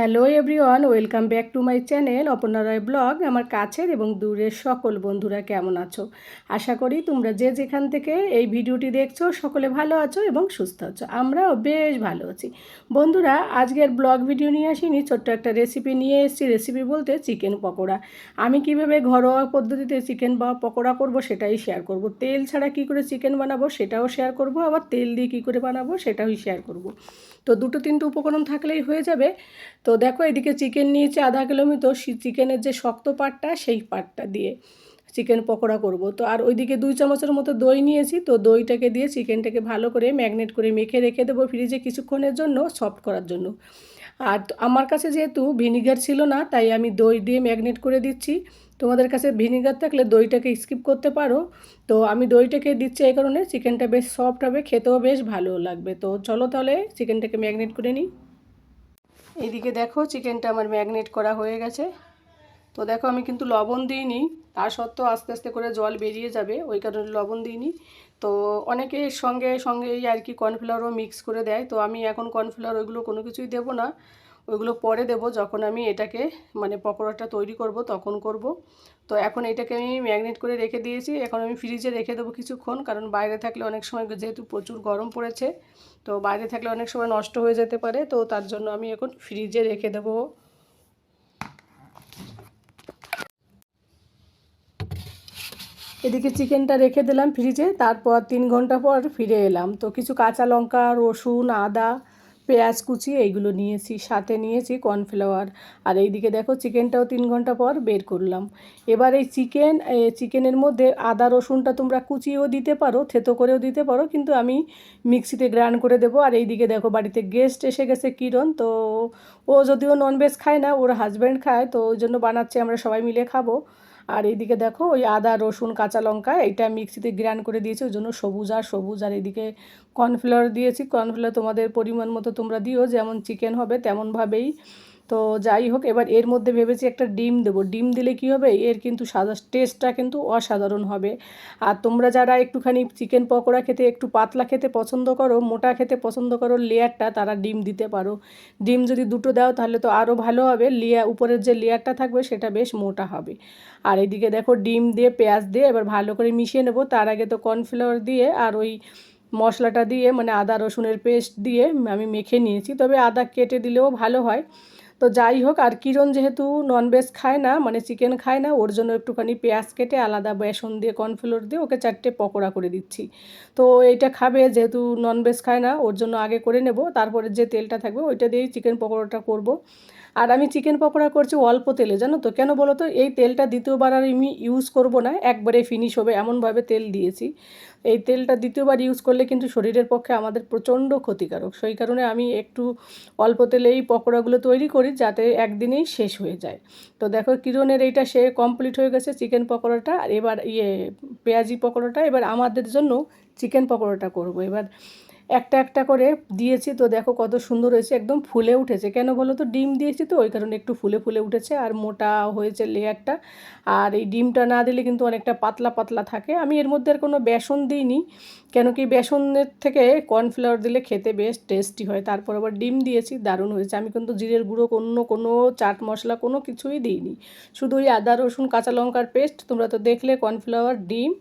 Hello everyone, welcome back to my channel Aparna Roy blog. আমার কাছের এবং দূরের সকল বন্ধুরা কেমন আছো? আশা করি তোমরা যে যেখান থেকে এই ভিডিওটি দেখছ সকলে ভালো আছো এবং সুস্থ আছো। আমরাও বেশ ভালো আছি। বন্ধুরা, আজকের ব্লগ ভিডিও নিয়ে আসিনি, ছোট্ট একটা রেসিপি নিয়ে এসেছি। রেসিপি বলতে চিকেন পকোড়া। আমি কীভাবে ঘরোয়া পদ্ধতিতে চিকেন বা পকোড়া করব সেটাই শেয়ার করব। তেল ছাড়া কি করে চিকেন বানাবো সেটাও শেয়ার করব, আবার তেল দিয়ে কী করে বানাবো সেটাও শেয়ার করব। তো দুটো তিনটে উপকরণ থাকলেই হয়ে যাবে। তো দেখো এদিকে চিকেন নিয়েছি আধা কিলো মতো চিকেনের যে শক্ত পাটটা, সেই পাটটা দিয়ে চিকেন পকোড়া করব। তো আর ওইদিকে দুই চামচের মতো দই নিয়েছি, তো দইটাকে দিয়ে চিকেনটাকে ভালো করে ম্যাগনেট করে মেখে রেখে দেবো ফ্রিজে কিছুক্ষণের জন্য সফট করার জন্য। আর আমার কাছে যেহেতু ভিনিগার ছিল না, তাই আমি দই দিয়ে ম্যাগনেট করে দিচ্ছি। তোমাদের কাছে ভিনিগার থাকলে দইটাকে স্কিপ করতে পারো। তো আমি দইটাকে দিচ্ছি এই কারণে চিকেনটা বেশ সফট হবে, খেতেও বেশ ভালো লাগবে। তো চলো তাহলে চিকেনটাকে ম্যাগনেট করে নিই। এইদিকে দেখো চিকেনটা আমার ম্যাগনেট করা হয়ে গেছে। তো দেখো, আমি কিন্তু লবণ দিইনি। তা সত্ত্বেও আস্তে আস্তে করে জল বেরিয়ে যাবে, ওই কারণে লবণ দিইনি। তো অনেকে সঙ্গে সঙ্গেই আর কি কর্নফ্লাওয়ারও মিক্স করে দেয়। তো আমি এখন কর্নফ্লাওয়ার ওইগুলো কোনো কিছুই দেবো না। ওইগুলো পরে দেবো, যখন আমি এটাকে মানে পকোড়াটা তৈরি করব তখন করব। তো এখন এটাকে আমি ম্যাগনেট করে রেখে দিয়েছি, এখন আমি ফ্রিজে রেখে দেবো কিছুক্ষণ, কারণ বাইরে থাকলে অনেক সময় যেহেতু প্রচুর গরম পড়েছে, তো বাইরে থাকলে অনেক সময় নষ্ট হয়ে যেতে পারে, তো তার জন্য আমি এখন ফ্রিজে রেখে দেবো। এদিকে চিকেনটা রেখে দিলাম ফ্রিজে, তারপর তিন ঘণ্টা পর ফিরে এলাম। তো কিছু কাঁচা লঙ্কা, রসুন, আদা পেঁয়াজ কুচি এইগুলো নিয়েছি, সাথে নিয়েছি কর্নফ্লাওয়ার। আর এইদিকে দেখো চিকেনটাও তিন ঘণ্টা পর বের করলাম। এবার এই চিকেন চিকেনের মধ্যে আদা, রসুনটা তোমরা কুচিয়েও দিতে পারো, থেতো করেও দিতে পারো, কিন্তু আমি মিক্সিতে গ্রাইন্ড করে দেবো। আর এইদিকে দেখো বাড়িতে গেস্ট এসে গেছে কিরণ, তো ও যদিও ননভেজ খায় না, ওর হাজব্যান্ড খায়, তো ওই জন্য বানাচ্ছে, আমরা সবাই মিলে খাব। আর এইদিকে দেখো, ওই আদা, রসুন, কাঁচা লঙ্কা, এইটা মিক্সিতে গ্রাইন্ড করে দিয়েছি, ওই জন্য সবুজ আর সবুজ। আর এদিকে কর্নফ্লাওয়ার দিয়েছি, কর্নফ্লাওয়ার তোমাদের পরিমাণ মতো তোমরা দিও, যেমন চিকেন হবে তেমনভাবেই তো যাই হোক, এবার এর মধ্যে ভেবেছি একটা ডিম দেবো। ডিম দিলে কি হবে? এর কিন্তু সাদা টেস্টটা কিন্তু অসাধারণ হবে। আর তোমরা যারা একটুখানি চিকেন পকোড়া খেতে একটু পাতলা খেতে পছন্দ করো, মোটা খেতে পছন্দ করো লেয়ারটা তারা ডিম দিতে পারো। ডিম যদি দুটো দাও, তাহলে তো আরও ভালো হবে। লেয়ার উপরের যে লেয়ারটা থাকবে, সেটা বেশ মোটা হবে। আর এদিকে দেখো, ডিম দিয়ে পেঁয়াজ দিয়ে এবার ভালো করে মিশিয়ে নেব। তার আগে তো কর্নফ্লাওয়ার দিয়ে আর ওই মশলাটা দিয়ে মানে আদা, রসুনের পেস্ট দিয়ে আমি মেখে নিয়েছি। তবে আদা কেটে দিলেও ভালো হয়। তো যাই হোক, আর কিরণ যেহেতু ননভেজ খায় না মানে চিকেন খায় না, ওর জন্য একটুখানি পেঁয়াজ কেটে আলাদা বেসন দিয়ে কর্নফ্লোর দিয়ে ওকে চারটে পকোড়া করে দিচ্ছি। তো এইটা খাবে, যেহেতু ননভেজ খায় না, ওর জন্য আগে করে নেব, তারপরে যে তেলটা থাকবে ওইটা দিয়েই চিকেন পকোড়াটা করব। আর আমি চিকেন পকোড়া করছি অল্প তেলে, জানো তো? কেন বলো তো? এই তেলটা দ্বিতীয়বার আর আমি ইউজ করব না, একবারে ফিনিশ হবে, এমনভাবে তেল দিয়েছি। এই তেলটা দ্বিতীয়বার ইউজ করলে কিন্তু শরীরের পক্ষে আমাদের প্রচণ্ড ক্ষতিকারক। সেই কারণে আমি একটু অল্প তেলে এই পকোড়াগুলো তৈরি করি যাতে একদিনেই শেষ হয়ে যায়। তো দেখো কিরণের এইটা সে কমপ্লিট হয়ে গেছে চিকেন পকোড়াটা আর এবার ইয়ে পেঁয়াজি পকোড়াটা। এবার আমাদের জন্য চিকেন পকোড়াটা করব। এবার একটা একটা করে দিয়েছি। তো দেখো কত সুন্দর হয়েছে, একদম ফুলে উঠেছে। কেন বলো তো? ডিম দিয়েছি তো, ওই কারণে একটু ফুলে ফুলে উঠেছে আর মোটা হয়েছে লেয়ারটা। আর এই ডিমটা না দিলে কিন্তু অনেকটা পাতলা পাতলা থাকে। আমি এর মধ্যে আর কোনো বেসন দিইনি, কেন কি বেসনের থেকে কর্নফ্লাওয়ার দিলে খেতে বেশ টেস্টি হয়। তারপর আবার ডিম দিয়েছি, দারুণ হয়েছে। আমি কিন্তু জিরের গুঁড়ো, অন্য কোনো চাট মশলা কোনো কিছুই দিইনি। শুধু ওই আদা, রসুন, কাঁচা লঙ্কার পেস্ট, তোমরা তো দেখলে কর্নফ্লাওয়ার, ডিম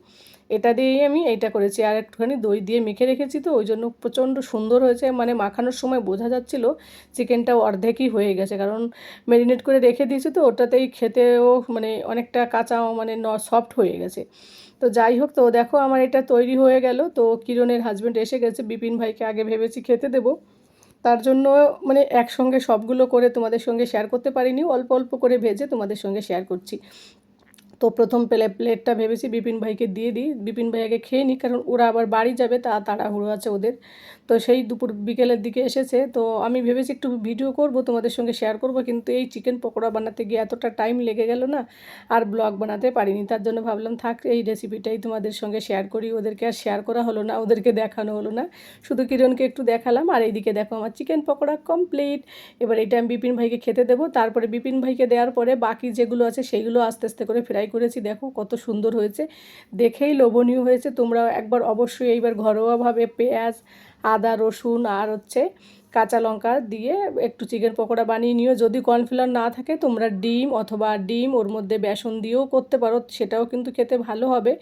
এটা দিয়েই আমি এইটা করেছি। আর একটুখানি দই দিয়ে মেখে রেখেছি তো, ওই জন্য প্রচণ্ড সুন্দর হয়েছে। মানে মাখানোর সময় বোঝা যাচ্ছিল চিকেনটা অর্ধেকই হয়ে গেছে। কারণ ম্যারিনেট করে রেখে দিয়েছি তো, ওটাতেই খেতেও মানে অনেকটা কাঁচা মানে ন, সফট হয়ে গেছে। তো যাই হোক তো, দেখো আমার এটা তৈরি হয়ে গেল। তো কিরণের হাজব্যান্ড এসে গেছে, বিপিন ভাইকে আগে ভেবেছি খেতে দেবো। তার জন্য মানে একসঙ্গে সবগুলো করে তোমাদের সঙ্গে শেয়ার করতে পারিনি। অল্প অল্প করে ভেজে তোমাদের সঙ্গে শেয়ার করছি। তো প্রথম প্লে, প্লেটটা ভেবেছি বিপিন ভাইকে দিয়ে দিই। বিপিন ভাই আগে খেয়ে নিই কারণ ওরা আবার বাড়ি যাবে, তা তাড়াহুড়ো আছে ওদের। তো সেই দুপুর বিকেলের দিকে এসেছে। তো আমি ভেবেছি একটু ভিডিও করব, তোমাদের সঙ্গে শেয়ার করব, কিন্তু এই চিকেন পকোড়া বানাতে গিয়ে এতটা টাইম লেগে গেল না, আর ব্লগ বানাতে পারিনি। তার জন্য ভাবলাম, থাক, এই রেসিপিটাই তোমাদের সঙ্গে শেয়ার করি। ওদেরকে আর শেয়ার করা হলো না, ওদেরকে দেখানো হলো না। শুধু কিরণকে একটু দেখালাম, আর এইদিকে দেখো আমার চিকেন পকোড়া কমপ্লিট এবার এটা আমি বিপিন ভাইকে খেতে দেবো। তারপরে বিপিন ভাইকে দেওয়ার পরে বাকি যেগুলো আছে সেইগুলো আস্তে আস্তে করে ফ্রাই করেছি দেখো কত সুন্দর হয়েছে। দেখেই লোভনীয় হয়েছে তোমরা একবার অবশ্যই এইবার ঘরোয়াভাবে পেঁয়াজ আদা, রসুন আর হচ্ছে কাঁচা লঙ্কা দিয়ে একটু চিকেন পকোড়া বানিয়ে নিও। যদি কর্নফ্লাওয়ার না থাকে, তোমরা ডিম অথবা ডিম ওর মধ্যে বেসন দিয়েও করতে পারো, সেটাও কিন্তু খেতে ভালো হবে।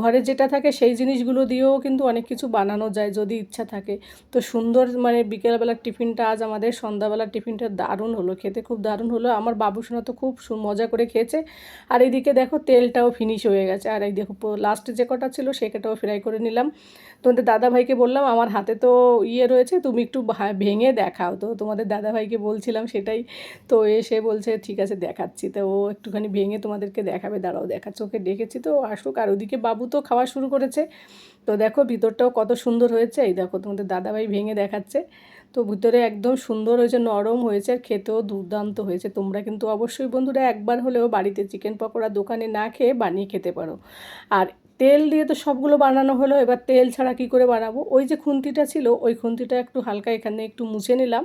ঘরে যেটা থাকে সেই জিনিসগুলো দিয়েও কিন্তু অনেক কিছু বানানো যায় যদি ইচ্ছা থাকে। তো সুন্দর মানে বিকেলবেলার টিফিনটা আজ আমাদের সন্ধ্যাবেলার টিফিনটা দারুণ হলো, খেতে খুব দারুণ হলো। আমার বাবুসোনা তো খুব মজা করে খেয়েছে। আর এইদিকে দেখো তেলটাও ফিনিশ হয়ে গেছে। আর এই দেখো লাস্টে যে কটা ছিল সে কটাও ফ্রাই করে নিলাম। তোমাদের দাদাভাইকে বললাম, আমার হাতে তো ইয়ে রয়েছে, তুমি একটু ভেঙে দেখাও। তো তোমাদের দাদাভাইকে বলছিলাম সেটাই। তো এসে বলছে, ঠিক আছে, দেখাচ্ছি। তো ও একটুখানি ভেঙে তোমাদেরকে দেখাবে, দাঁড়াও দেখাচ্ছে, ওকে ডেকেছি। তো আসুক, আর ওদিকে বাবু তো খাওয়া শুরু করেছে। তো দেখো ভিতরটাও কত সুন্দর হয়েছে। এই দেখো তোমাদের দাদাভাই ভেঙে দেখাচ্ছে। তো ভিতরে একদম সুন্দর হয়েছে, নরম হয়েছে, আর খেতেও দুর্দান্ত হয়েছে। তোমরা কিন্তু অবশ্যই বন্ধুরা একবার হলেও বাড়িতে চিকেন পকোড়া দোকানে না খেয়ে বানিয়ে খেতে পারো। আর তেল দিয়ে তো সবগুলো বানানো হলো, এবার তেল ছাড়া কি করে বানাবো? ওই যে খুন্তিটা ছিল, ওই খুন্তিটা একটু হালকা এখানে একটু মুছে নিলাম।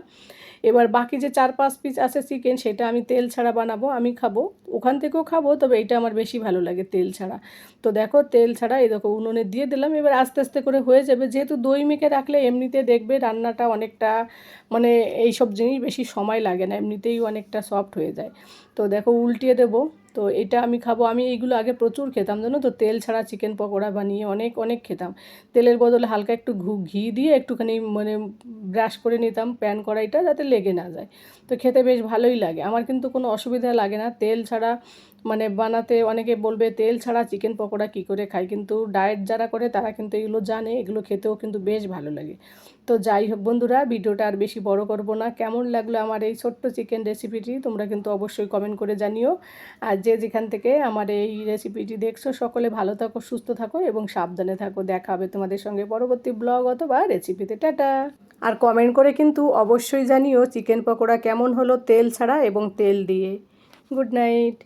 এবার বাকি যে চার পাঁচ পিস আছে চিকেন সেটা আমি তেল ছাড়া বানাবো, আমি খাব। ওখান থেকেও খাব, তবে এটা আমার বেশি ভালো লাগে তেল ছাড়া। তো দেখো, তেল ছাড়া এই দেখো উনুনে দিয়ে দিলাম, এবার আস্তে আস্তে করে হয়ে যাবে। যেহেতু দই মেখে রাখলে এমনিতে দেখবে রান্নাটা অনেকটা মানে এই সব জিনিস বেশি সময় লাগে না, এমনিতেই অনেকটা সফট হয়ে যায়। তো দেখো, উল্টিয়ে দেবো। তো এটা আমি খাব। আমি এইগুলো আগে প্রচুর খেতাম, জানো তো? তেল ছাড়া চিকেন পকোড়া বানিয়ে অনেক অনেক খেতাম। তেলের বদলে হালকা একটু ঘু, ঘি দিয়ে একটুখানি মানে ব্রাশ করে নিতাম প্যান কড়াইটা যাতে লেগে না যায়। তো খেতে বেশ ভালোই লাগে। আমার কিন্তু কোনো অসুবিধা লাগে না। তেল ছাড়া মানে বানাতে অনেকে বলবে, তেল ছাড়া চিকেন পকোড়া কী করে খায় কিন্তু ডায়েট যারা করে তারা কিন্তু এগুলো জানে, এগুলো খেতেও কিন্তু বেশ ভালো লাগে। তো যাই হোক বন্ধুরা, ভিডিওটা আর বেশি বড় করব না। কেমন লাগল আমার এই ছোট্ট চিকেন রেসিপিটি তোমরা কিন্তু অবশ্যই কমেন্ট করে জানিও। আর যে যেখান থেকে আমার এই রেসিপিটি দেখছ, সকলে ভালো থাকো, সুস্থ থাকো এবং সাবধানে থাকো। দেখা হবে তোমাদের সঙ্গে পরবর্তী ব্লগ অথবা রেসিপিতে। টাটা! আর কমেন্ট করে কিন্তু অবশ্যই জানিও চিকেন পকোড়া কেমন হলো তেল ছাড়া এবং তেল দিয়ে। Good night!